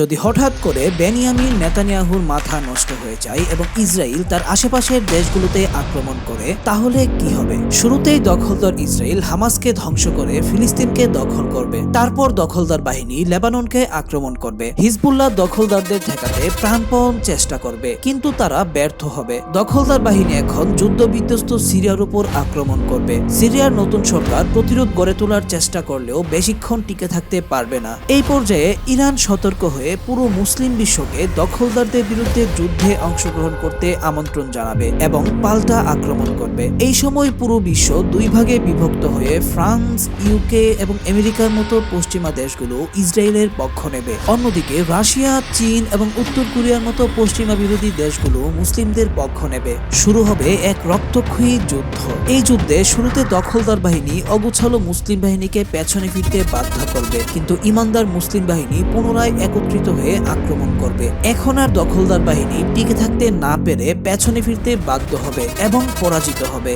যদি হঠাৎ করে বেনিয়ামিন নেতানিয়াহুর মাথা নষ্ট হয়ে যায় এবং ইসরায়েল তার আশেপাশের দেশগুলোতে আক্রমণ করে, তাহলে কি হবে? শুরুতেই দখলদার ইসরায়েল হামাসকে ধ্বংস করে ফিলিস্তিনকে দখল করবে। তারপর দখলদার বাহিনী লেবাননকে আক্রমণ করবে। হিজবুল্লাহ দখলদারদের ঠেকাতে প্রাণপণ চেষ্টা করবে, কিন্তু তারা ব্যর্থ হবে। দখলদার বাহিনী এখন যুদ্ধ বিধ্বস্ত সিরিয়ার উপর আক্রমণ করবে। সিরিয়ার নতুন সরকার প্রতিরোধ গড়ে তোলার চেষ্টা করলেও বেশিক্ষণ টিকে থাকতে পারবে না। এই পর্যায়ে ইরান সতর্ক হয়ে পুরো মুসলিম বিশ্বকে দখলদারদের বিরুদ্ধে যুদ্ধে অংশগ্রহণ করতে আমন্ত্রণ জানাবে এবং পাল্টা আক্রমণ করবে। এই সময় পুরো বিশ্ব দুই ভাগে বিভক্ত হয়ে ফ্রান্স ইউকে এবং আমেরিকার মতো পশ্চিমা দেশগুলো ইসরায়েলের পক্ষ নেবে। অন্যদিকে রাশিয়া, চীন এবং উত্তর কোরিয়ার মতো পশ্চিমা বিরোধী দেশগুলো মুসলিমদের পক্ষ নেবে। শুরু হবে এক রক্তক্ষয়ী যুদ্ধ। এই যুদ্ধে শুরুতে দখলদার বাহিনী অগুছালো মুসলিম বাহিনীকে পেছনে ফিরতে বাধ্য করবে, কিন্তু ইমানদার মুসলিম বাহিনী পুনরায় একত্রিত হয়ে আক্রমণ করবে। এখন আর দখলদার বাহিনী টিকে থাকতে না পেরে পেছনে ফিরতে বাধ্য হবে এবং পরাজিত হবে।